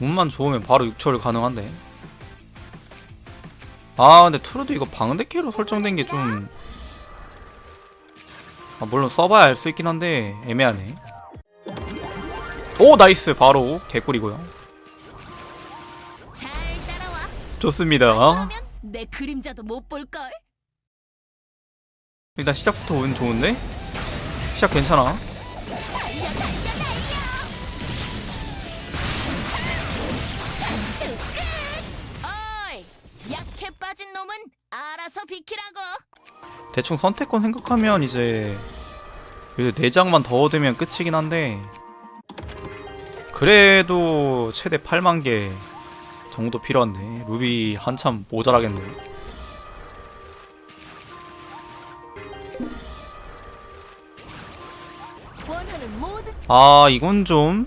운만 좋으면 바로 6초를 가능한데. 아 근데 트루도 이거 방대캐로 설정된 게 좀 아, 물론 써봐야 알 수 있긴 한데 애매하네. 오 나이스. 바로 개꿀이고요. 좋습니다. 그러면 내 그림자도 못 볼 걸. 일단 시작부터 운 좋은데? 시작 괜찮아 어이, 약해 빠진 놈은 알아서 비키라고. 대충 선택권 생각하면 이제 그래도 4장만 더 얻으면 끝이긴 한데 그래도 최대 8만 개 정도 필요한데 루비 한참 모자라겠네 아 이건 좀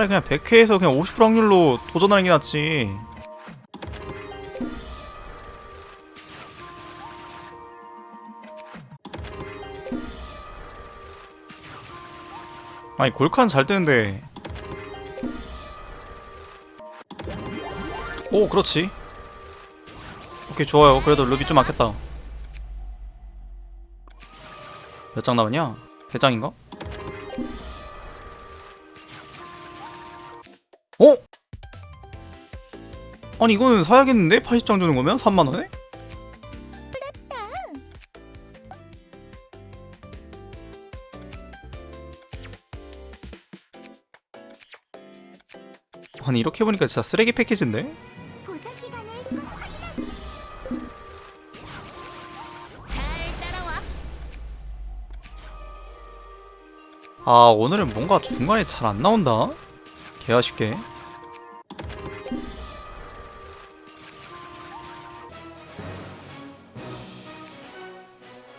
차라리 그냥 100회에서 그냥 50% 확률로 도전하는 게 낫지. 아니 골칸 잘 뜨는데. 오 그렇지. 오케이 좋아요. 그래도 루비 좀 아꼈다. 몇 장 남았냐? 3장인가? 어? 아니 이거는 사야겠는데? 80장 주는 거면? 3만원에? 아니 이렇게 보니까 진짜 쓰레기 패키지인데? 아 오늘은 뭔가 중간에 잘 안 나온다 개 아쉽게.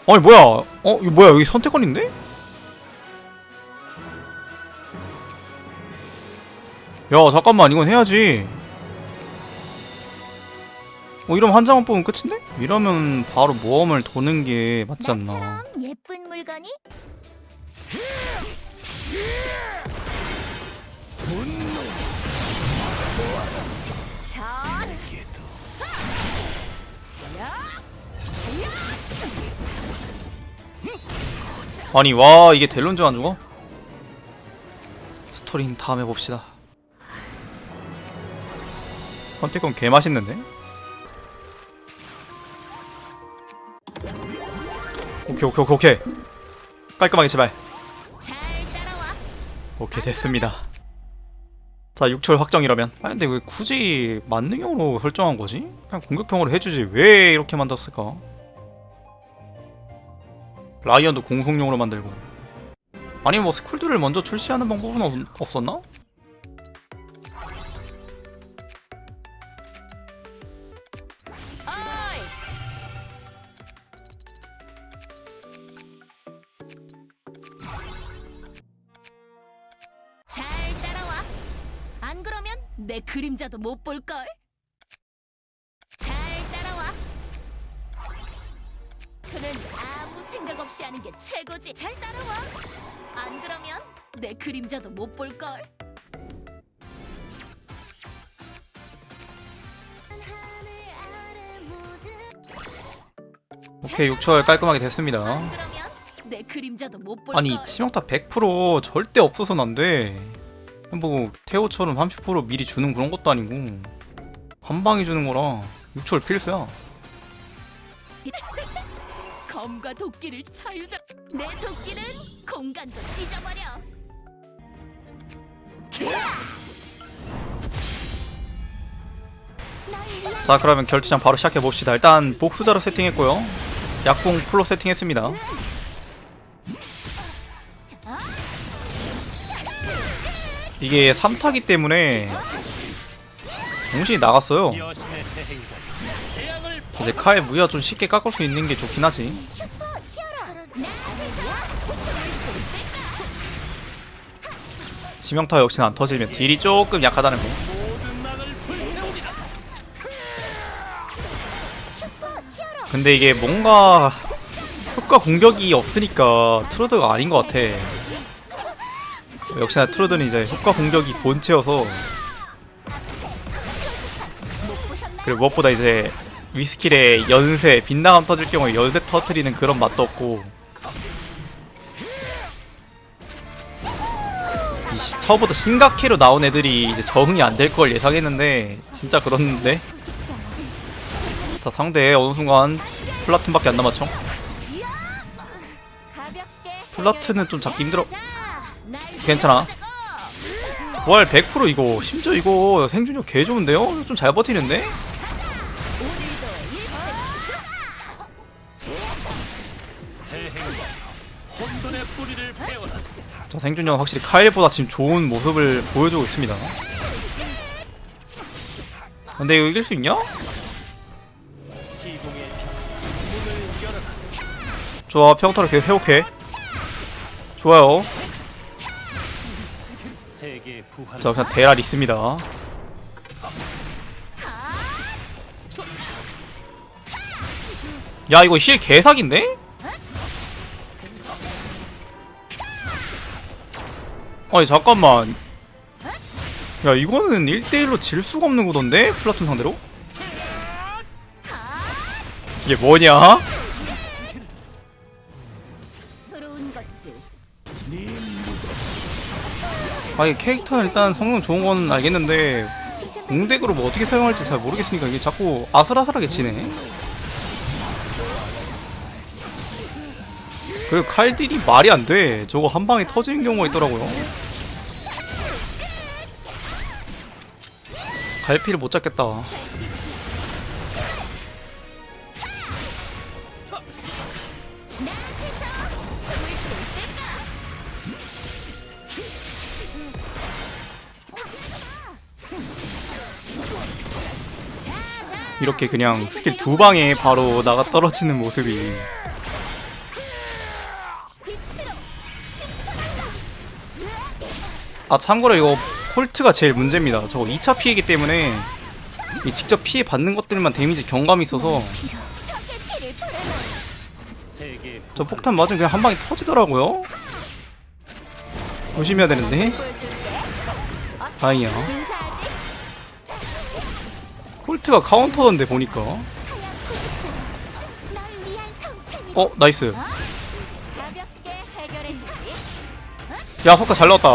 아니 뭐야? 어 이거 뭐야? 여기 선택권인데? 야 잠깐만. 이건 해야지. 어 이러면 한 장만 뽑으면 끝인데? 이러면 바로 모험을 도는 게 맞지 않나? 예쁜 물건이 전 아니 와 이게 델론즈 안 죽어? 스토리는 다음에 봅시다 컨택건 개 맛있는데? 오케이 오케이 오케이 오케이 깔끔하게 제발. 오케이 됐습니다 자 6철 확정 이라면 아 근데 왜 굳이 만능형으로 설정한 거지? 그냥 공격형으로 해주지 왜 이렇게 만들었을까? 라이언도 공속용으로 만들고 아니면 뭐 스쿨들을 먼저 출시하는 방법은 없, 없었나? 내 그림자도 못 볼 걸. 잘 따라와. 저는 아무 생각 없이 하는 게 최고지. 잘 따라와. 안 그러면 내 그림자도 못 볼 걸. 오케이 6철 깔끔하게 됐습니다 안 그러면 내 그림자도 못볼 아니 걸. 치명타 100% 절대 없어서는 안돼 뭐 태호처럼 30% 미리 주는 그런 것도 아니고 한 방에 주는 거라 6철 필수야 검과 도끼를 자유자. 내 도끼는 공간도 찢어버려. 자 그러면 결투장 바로 시작해 봅시다 일단 복수자로 세팅했고요 약공 풀로 세팅했습니다 이게 3타기 때문에 정신이 나갔어요. 이제 카의 무야 좀 쉽게 깎을 수 있는 게 좋긴 하지. 치명타 역시는 안 터지면 딜이 조금 약하다는 거. 근데 이게 뭔가 효과 공격이 없으니까 트로드가 아닌 것 같아 역시나 트로드는 이제 효과 공격이 본체여서 그리고 무엇보다 이제 위스킬의 연쇄 빗나감 터질 경우에 연쇄 터트리는 그런 맛도 없고. 이 시- 처음부터 심각해로 나온 애들이 이제 적응이 안 될 걸 예상했는데 진짜 그렇는데? 자 상대 어느 순간 플라툰밖에 안 남았죠? 플라트는 좀 잡기 힘들어 괜찮아 부활 100% 이거 심지어 이거 생존력 개 좋은데요? 좀 잘 버티는데? 자 생존력 확실히 카일보다 지금 좋은 모습을 보여주고 있습니다 근데 이거 이길 수 있냐? 좋아 평타를 계속 회복해 좋아요 자 그냥 대랄 있습니다 야 이거 힐 개사기인데? 아니 잠깐만 야 이거는 1대1로 질 수가 없는 구도인데? 플라툰 상대로? 이게 뭐냐? 아니 캐릭터는 일단 성능 좋은 건 알겠는데 공덱으로 뭐 어떻게 사용할지 잘 모르겠으니까 이게 자꾸 아슬아슬하게 치네. 그리고 칼딜이 말이 안 돼. 저거 한 방에 터지는 경우가 있더라고요. 갈피를 못 잡겠다 이렇게 그냥 스킬 두 방에 바로 나가 떨어지는 모습이. 아 참고로 이거 콜트가 제일 문제입니다. 저거 2차 피해기 때문에 이 직접 피해 받는 것들만 데미지 경감이 있어서 저 폭탄 맞으면 그냥 한 방에 터지더라고요. 조심해야 되는데. 다행이야 콜트가 카운터던데 보니까. 어 나이스. 야 석가 잘 나왔다.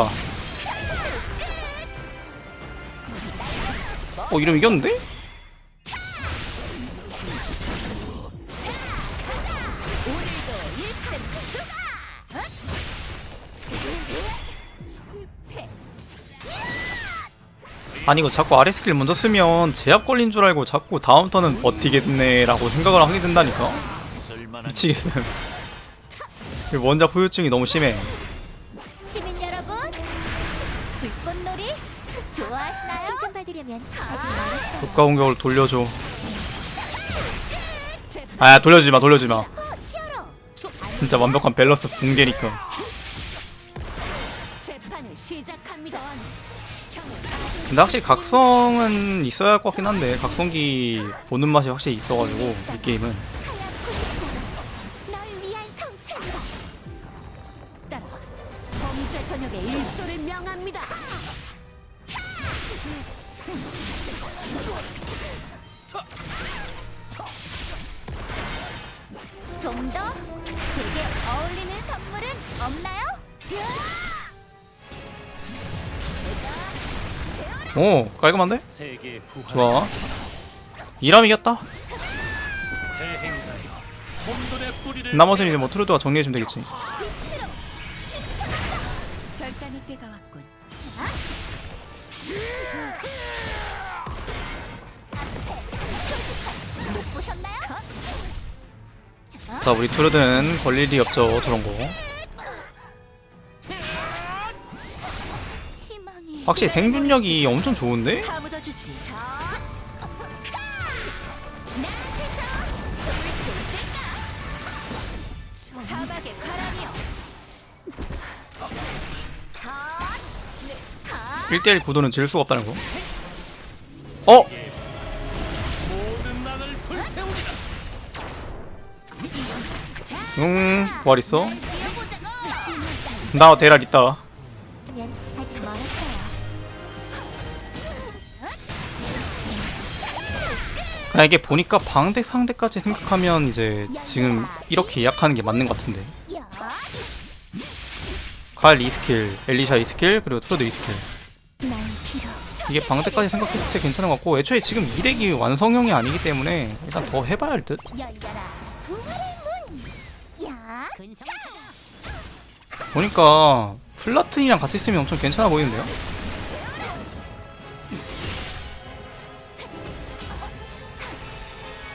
어 이러면 이겼는데? 아니 이거 자꾸 아래 스킬 먼저 쓰면 제압 걸린 줄 알고 자꾸 다음 턴은 버티겠네 라고 생각을 하게 된다니까? 미치겠어요. 이 원작 후유증이 너무 심해. 시민 여러분 불꽃놀이 좋아하시나요? 칭찬받으려면 국가 공격을 돌려줘. 아 돌려주지마 돌려주지마. 진짜 완벽한 밸런스 붕괴니까 근데 확실히 각성은 있어야 할 것 같긴 한데 각성기 보는 맛이 확실히 있어가지고 이 게임은. 좀 더? 제게 어울리는 선물은 없나요? 오 깔끔한데? 좋아 이람 이겼다 나머지는 이제 뭐 트루드가 정리해주면 되겠지? 자 우리 트루드는 걸 일이 없죠 저런거 확실히 생존력이 엄청 좋은데? 1대1 구도는 질 수가 없다는 거? 어? 응 부활 있어? 나 대랄 있다 그냥 이게 보니까 방대 상대까지 생각하면 이제 지금 이렇게 예약하는 게 맞는 것 같은데 야, 칼 2스킬, 엘리샤 2스킬, 그리고 트로드 2스킬 난 필요. 이게 방대까지 생각했을 때 괜찮은 것 같고 애초에 지금 이 덱이 완성형이 아니기 때문에 일단 더 해봐야 할 듯? 야, 보니까 플라튼이랑 같이 쓰면 엄청 괜찮아 보이는데요?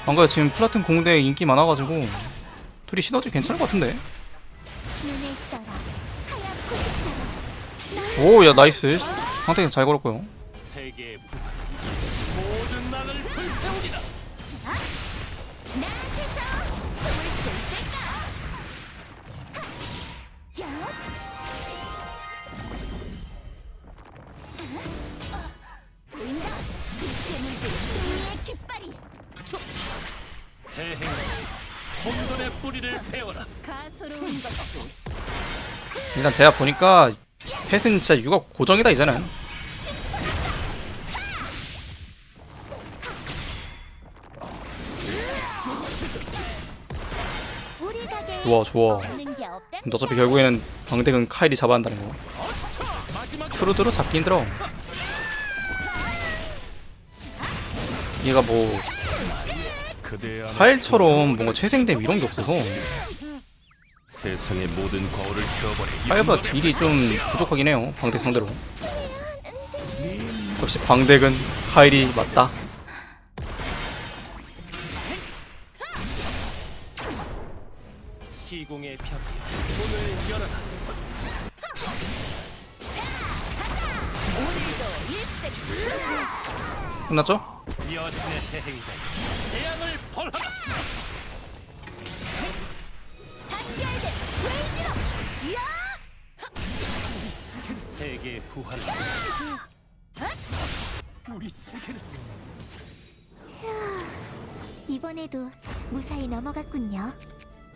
뭔가 지금 플라튼 공대 인기 많아가지고 둘이 시너지 괜찮을 것 같은데? 오 야 나이스. 상태 잘 걸었고요 뿌리를 베어라. 가소로운 것도 일단 제가 보니까 펫은 진짜 육업 고정이다 이제는. 우리 가게 좋아 좋아 없는 게 없다. 근데 어차피 결국에는 방덱은 카일이 잡아야 한다는 거. 마지막 트루드로 잡기 힘들어. 얘가 뭐 카일처럼 뭔가 채생됨 이런 게 없어서 세상의 모든 거울을 태워버려 카일보다 딜이 좀 부족하긴 해요 방덱 상대로. 역시 방덱은 카일이 맞다. 시공의 벽 문을 열어라 끝났죠? 여신의 대행자. 재앙을 벌하라. 세계의 부활. 우리 세계를. 이번에도 무사히 넘어갔군요.